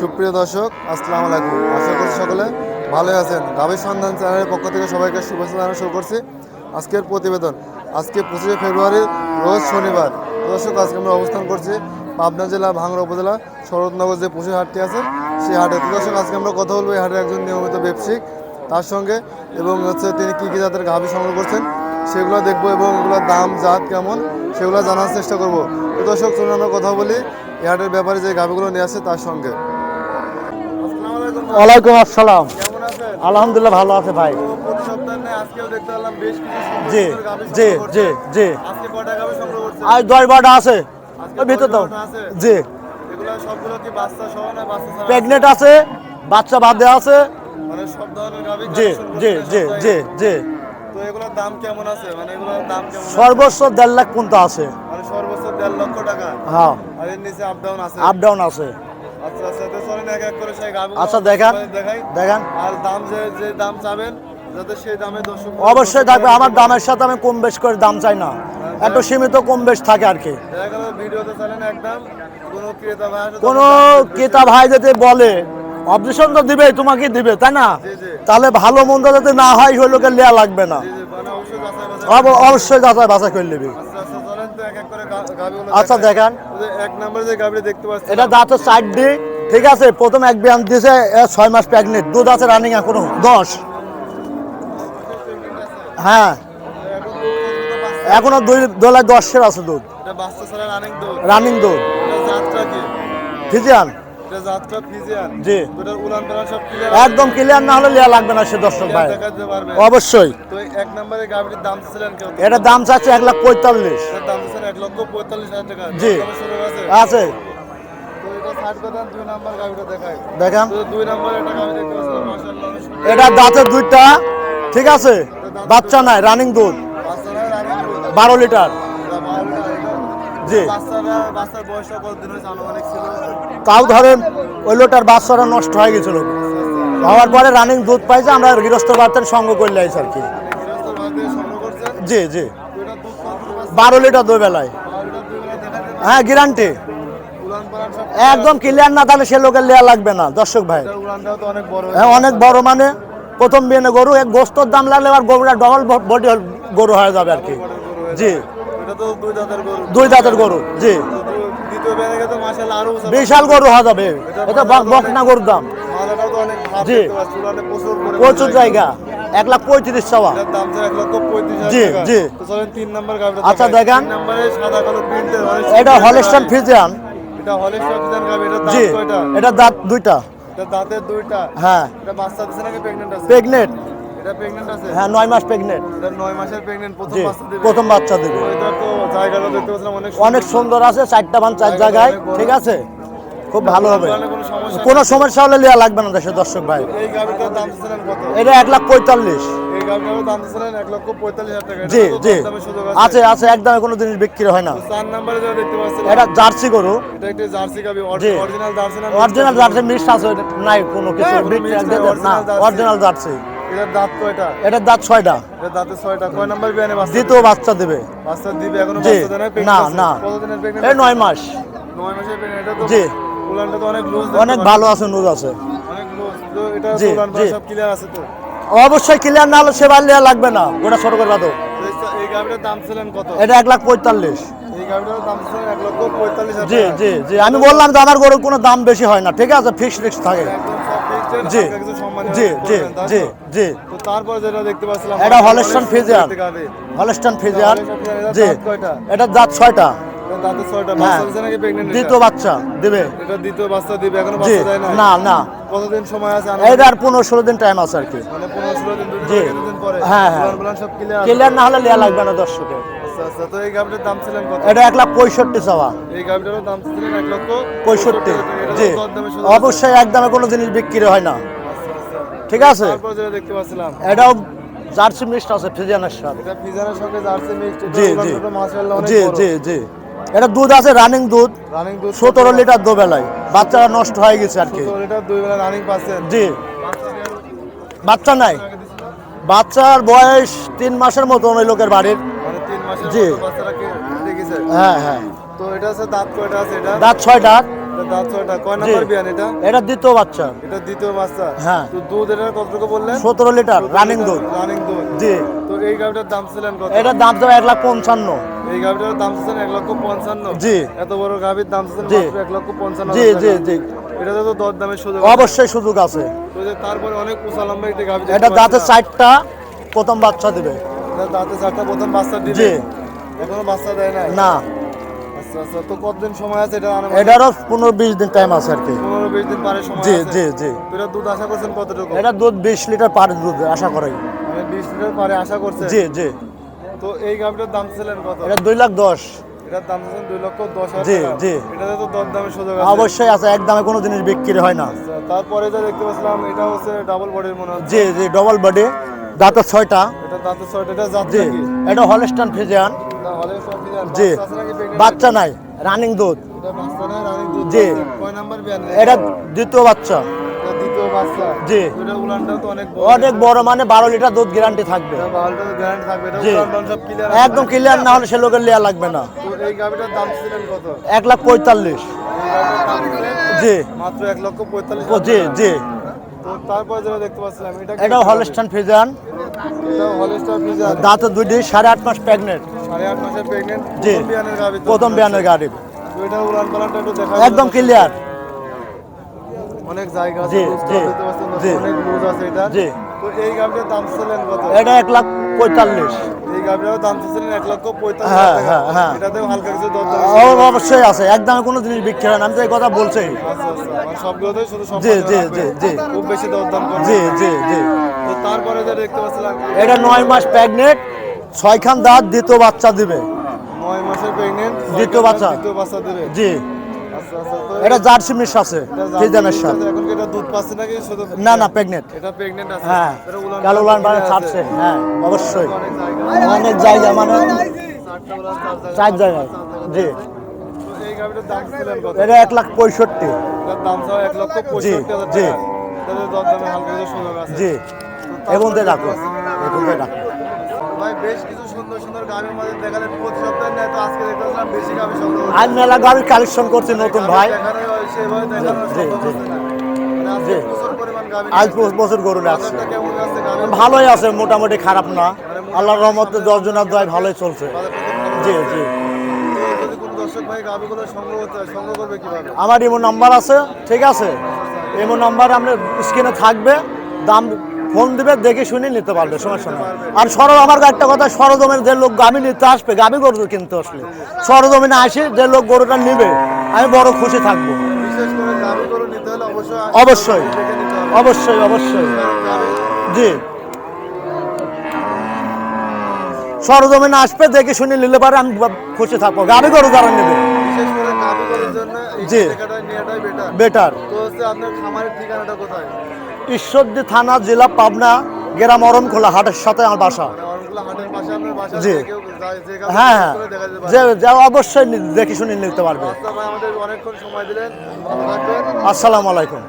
সুপ্রিয় দর্শক, আসসালামু আলাইকুম। আশা করছি সকলে ভালো আছেন। গাভীর সন্ধান চ্যানেলের পক্ষ থেকে সবাইকে শুভেচ্ছা জানানো শুরু করছি। আজকের প্রতিবেদন, আজকে পঁচিশে ফেব্রুয়ারি, রোজ শনিবার। দর্শক, আজকে আমরা অবস্থান করছি পাবনা জেলা ভাঙড়া উপজেলা, শরৎনগর যে পশু হাটটি আছে, সেই হাটে। দর্শক, আজকে আমরা কথা বলব এই হাটের একজন নিয়মিত ব্যবসায়িক, তার সঙ্গে এবং হচ্ছে তিনি কী কী জাতের গাভী সংগ্রহ করছেন, সেগুলো দেখব এবং ওগুলোর দাম, জাত কেমন, সেগুলো জানার চেষ্টা করব। দর্শক, চলুন আমরা কথা বলি এই হাটের ব্যাপারে যে গাভীগুলো নিয়ে আসে তার সঙ্গে। ওয়ালাইকুম আসসালাম। আলহামদুলিল্লাহ ভালো আছে ভাই। জি জি জি। জি। আজ দশ বারোটা আছে। ভিতর দাও? জি। প্রেগনেন্ট আছে? বাচ্চা বাদে আছে। মানে জি জি জি জি জি? সর্বোচ্চ দেড় লাখ পর্যন্ত আছে। মানে সর্বোচ্চ দেড় লক্ষ টাকা। হ্যাঁ। আপ ডাউন আছে। আচ্ছা আচ্ছা তো চলেন এক এক করে সেই আচ্ছা, দেখান। দেখাই। দেখেন। আর দাম যে যে দাম চাবেন যাতে সেই দামে দর্শক অবশ্যই থাকবে। আমার দামের সাথে আমি কম বেশ করে দাম চাই না। একটু সীমিত কম বেশ থাকে আর কি। ভিডিওতে চালেন একদম কোনো ক্রেতা ভাই কোনো ক্রেতা ভাই যদি বলে অবজেকশন তো দিবে তোমাকে দিবে তাই না? তাহলে ভালো মন্দ যাতে না হয় সেই লোকের লেয়া লাগবে না। মানে অবশ্যই যাচাই বাছাই করে নিবি। আচ্ছা দেখেন। এক। যে গাভীটা দেখতে পাচ্ছেন। এটা দাঁত সাইড ডি ঠিক আছে প্রথম এক ব্যায়াম দিয়েছে ছয় মাস প্রেগনেন্ট দুধ আছে রানিং এখনও। দশ। হ্যাঁ। এখনও দুই দোলায় দশের আছে দুধ। রানিং দুধ। ফিজিয়ান। জি। একদম ক্লিয়ার না হলে লিয়া লাগবে না সে দর্শক ভাই। অবশ্যই। গাভীটির দাম চাচ্ছে এক লাখ পঁয়তাল্লিশ। জি। আছে। এটা দেখান। এটা দাঁতের দুইটা ঠিক আছে? বাচ্চা নাই রানিং দুধ। বারো লিটার। এটা এটা- জি। বাচ্চারা বাচ্চার বয়সটা কতদিন হয়েছে আনুমানিক ছিল। তাও ধরেন ওই লোটার বাচ্চারা নষ্ট হয়ে গেছিল। হওয়ার পরে রানিং দুধ পাইছে আমরা গৃহস্থ বার্তার সঙ্গ করলে আইছি আর কি। জি জি? বারো লিটার দুই বেলায়? হ্যাঁ গ্যারান্টি একদম ক্লিয়ার না তাহলে সে লোকের লেয়া লাগবে না দর্শক ভাই। হ্যাঁ অনেক বড় মানে প্রথম বিয়ে গরু এক গোস্তর দাম লাগলে আর গরুটা ডবল বডি গরু হয়ে যাবে আর কি। জি। এটা তো দুই দাঁতের গরু। দুই দাঁতের গরু জি। বিশাল গরু হয়ে যাবে। এটা বক- বকনা গরুর দাম? জি। প্রচুর জায়গা। এক লাখ পঁয়ত্রিশ চাওয়া। জি, জি। আচ্ছা। দেখান। প্রিন্টের এটা হলিস্টান ফিজিয়ান জি। এটা দাঁত দুইটা। দাঁতের দুইটা। হ্যাঁ। এটা বাচ্চা দিছে নাকি প্রেগন্যান্ট আছে? প্রেগনেন্ট এটা প্রেগন্যান্ট আছে? হ্যাঁ নয় মাস প্রেগনেন্ট এটা নয় মাসের প্রেগন্যান্ট প্রথম বাচ্চা দিবে। প্রথম বাচ্চা দেবে। এটা তো জায়গাটা দেখতে পাচ্ছিলাম অনেক অনেক সুন্দর আছে চারটা বান চার জায়গায় ঠিক আছে? খুব ভালো হবে। কোনো সমস্যা হলে লিয়া লাগবে না দেশের দর্শক ভাই। এই গাভিটার দাম দিচ্ছিলেন কত? এটা এক লাখ পঁয়তাল্লিশ। জি জি। আছে। আছে একদমে কোনো জিনিস বিক্রি হয় না। এটা জার্সি গরু। জার্সি অরিজিনাল জার্সি না মিক্স আছে নাই কোনো কিছু। হ্যাঁ, না অরিজিনাল জার্সি। এটার দাঁত কয়টা? এটার দাঁত ছয়টা। এটার দাঁতে ছয়টা। কয় নাম্বার বিয়ানে বাচ্চা দ্বিতীয় বাচ্চা দেবে। বাচ্চা দিবে এখনও? বাচ্চা দেয় না না। কতদিনের প্রেগন্যান্ট এই নয় মাস। নয় মাসের প্রেগন্যান্ট এটা তো জি। উলানটা তো অনেক লুজ অনেক ভালো আছে আছে। অনেক লুজ তো এটা জি, সব ক্লিয়ার আছে তো? অবশ্যই ক্লিয়ার না হলে সেবার লিয়া লাগবে না। গোটা সরকার করে তো এই- এই দাম ছিলেন কত? এটা এক লাখ পঁয়তাল্লিশ। জি জি জি। আমি বললাম যে আমার গরুর কোনো দাম বেশি হয় না। ঠিক আছে ফিক্স ফিক্স থাকে। জি। হালকা জি জি জি জি। তো তারপর যেটা দেখতে পাচ্ছিলাম এটা অনেক ফিজিয়ান। দেখতে ফিজিয়ান হলিস্টান ফিজিয়ান, এটার জি। দাঁত কয়টা? ছয়টা। দাঁতে ছয়টা। হ্যাঁ। বাচ্চা দিছে নাকি প্রেগন্যান্ট দ্বিতীয় বাচ্চা দেবে। এটা দ্বিতীয় বাচ্চা দিবে এখনও বাচ্চা দেয় না না না। কতদিন সময় আছে? এইটা আর পনেরো ষোলো দিন টাইম আছে আর কি। মানে পনেরো ষোলো দিন জি। দিন পরে? হ্যাঁ, হ্যাঁ। উলান সব ক্লিয়ার ক্লিয়ার না হলে লিয়া লাগবে না দর্শকে। আচ্ছা আচ্ছা। তো এই গাভিটার দাম ছিলেন কত? এটা এক লাখ পঁয়ষট্টি চাওয়া। এই গাভিটারও দাম ছিলেন এক লক্ষ পঁয়ষট্টি। এটা তো জি অবশ্যই একদমে কোনো জিনিস বিক্রি হয় না। ঠিক আছে? তারপর যেটা দেখতে পাচ্ছিলাম। এটাও জার্সি মিক্সড আছে সাথে। এটা ফিজানের সঙ্গে জার্সি মিক্সড জি জি। জি জি জি। এটা দুধ আছে রানিং দুধ। রানিং দুধ সতেরো লিটার দোবেলায়। বাচ্চারা নষ্ট হয়ে গেছে আর কি। লিটার দুই রানিং পাচ্ছেন। জি। বাচ্চা নাই। বাচ্চার বয়স তিন মাসের মতন ওই লোকের বাড়ির। মানে জি। মতো হ্যাঁ হ্যাঁ। তো এটা আছে দাঁত কয়টা আছে এটা? দাঁত এটা দাঁত ছয়টা কয় নাম্বার বিয়ান এটা? এটা দ্বিতীয় বাচ্চা। এটা দ্বিতীয় বাচ্চা। হ্যাঁ। তো দুধ এটা কতটুকু বললেন? সতেরো লিটার রানিং দুধ। রানিং দুধ। জি। তো এই গাভিটার দাম ছিলেন কত? এটার দাম তো এক লাখ পঞ্চান্ন। এই গাভিটার দাম ছিলেন এক লক্ষ পঞ্চান্ন। জি। এত বড় গাভির দাম ছিলেন জি। এক লক্ষ পঞ্চান্ন জি জি জি। এটাতে তো দর দামের সুযোগ অবশ্যই সুযোগ আছে। তারপরে অনেক উঁচা লম্বা একটা গাভি এটা দাঁতে চারটা প্রথম বাচ্চা দিবে। দাঁতে চারটা প্রথম বাচ্চা দিবে। এখনও বাচ্চা দেয় না না। আচ্ছা আচ্ছা। তো কতদিন সময় আছে এটা আনুমানিক? এটারও পনেরো বিশ দিন টাইম আছে আর কি। পনেরো বিশ দিন পরে সময় জি জি জি। তো দুধ আশা করছেন কতটুকু? এটা দুধ বিশ লিটার পার দুধ আশা করি। মানে বিশ লিটার পরে আশা জি জি। তো এই গাভিটার দাম ছিলেন কত? এটা দুই লাখ দশ। এটার দাম ছিলেন দুই লক্ষ দশ হাজার জি, জি। এটাতে তো দর দামের সুযোগ আছে। অবশ্যই আছে একদমে কোনো জিনিস বিক্রি হয় না। আচ্ছা, তারপরে যা দেখতে পাচ্ছিলাম এটা হচ্ছে ডাবল বডির মনে হচ্ছে। জি জি ডবল বডি দাঁতের ছয়টা। এটা দাঁতের ছয়টা এটা জাত? এটা হলস্টান ফিজিয়ান জি। বাচ্চা নাই রানিং দুধ। জি। এটা? দ্বিতীয় বাচ্চা। জি। অনেক বড়। মানে বারো লিটার দুধ গ্যারান্টি থাকবে। একদম ক্লিয়ার না হলে সে লোকের লেয়া লাগবে না। এক লাখ পঁয়তাল্লিশ। জি। মাত্র এক লক্ষ পঁয়তাল্লিশ জি জি। তো তারপরে যেটা দেখতে পাচ্ছিলাম এটা এটা হলস্টান ফিজিয়ান এটা হলস্টার দাঁতে সাড়ে আট মাস প্রেগনেন্ট জি। প্রথম বিয়ানের গাড়ি একদম ক্লিয়ার অনেক জায়গা আছে জি, লুজ জি, দেখতে পাচ্ছেন জি। অনেক লুজ আছে এটা। জি। তো এই গাভিটার দাম ছিলেন কত? এটা এক লাখ পঁয়তাল্লিশ। এই গাভিটার দাম ছিলেন এক লক্ষ পঁয়তাল্লিশ হ্যাঁ, হ্যাঁ, হ্যাঁ। এটাতেও হালকা কিছু দর অবশ্যই আছে একদমে কোনো জিনিস বিক্রি হয় না আমি তো এই কথা বলছি। সবগুলোতেই শুধু জি, জি, জি, জি। খুব বেশি দরদাম করে জি জি জি। তো তারপরে দেখতে পাচ্ছিলাম এটা নয় মাস প্রেগনেন্ট ছয়খান দাঁত দ্বিতীয় বাচ্চা দিবে। নয় মাসের প্রেগনেন্ট দ্বিতীয় বাচ্চা। দ্বিতীয় বাচ্চা দেবে। জি। আচ্ছা আচ্ছা এটা জার্সি মিস আছে ফিজানের সাথে এখন এটা দুধ পাচ্ছে নাকি? শুধু না না প্রেগনেন্ট এটা প্রেগনেন্ট আছে। হ্যাঁ কালো উলান মানে ছাড়ছে হ্যাঁ অবশ্যই। অনেক জায়গা। মানে চার জায়গায় জি। এটা এক লাখ পঁয়ষট্টি। এটার দাম চাও এক লক্ষ পঁয়ষট্টি হাজার জি। আছে। জি এবং তো রাখো। ভাই বেশ কিছু সুন্দর সুন্দর গাভির মধ্যে দেখালেন। প্রতি সপ্তাহে নেয় তো আজকে বেশি সংগ্রহ আর মেলা গাড়ির কালেকশন করছি নতুন ভাই। দেখানো হয়, সেভাবে দেখানো জি, সম্ভব জি। হচ্ছে না। মানে আজ বছর গরু যাচ্ছে গাভীর? ভালোই আছে মোটামুটি খারাপ না। আল্লাহর রহমতে দশ জনের দয় ভালোই চলছে। জি জি। ভাই? আমার ইমো নাম্বার আছে ঠিক আছে? ইমো নাম্বার আপনার স্ক্রিনে থাকবে। দাম ফোন দিবে দেখে শুনে নিতে পারবে সমস্যা নেই। আর সরব আমার একটা কথা সরজমের যে লোক গামি নিতে আসবে গামি গরু কিনতে আসলে। সরজমিনে আসি যে লোক গরুটা নিবে আমি বড় খুশি থাকব। অবশ্যই অবশ্যই। অবশ্যই জি। সরজমিনে আসবে দেখে শুনে নিলে পারে আমি খুশি থাকব। গামি গরু যারা নেবে। জি। বেটার তো হচ্ছে আপনার খামারের ঠিকানাটা কোথায়? ঈশ্বরদী থানা জেলা পাবনা গ্রাম অরণখোলা হাটের সাথে আমার বাসা। মানে জি। হ্যাঁ হ্যাঁ। যে অবশ্যই দেখে শুনে নিতে পারবে। আচ্ছা আসসালামু আলাইকুম।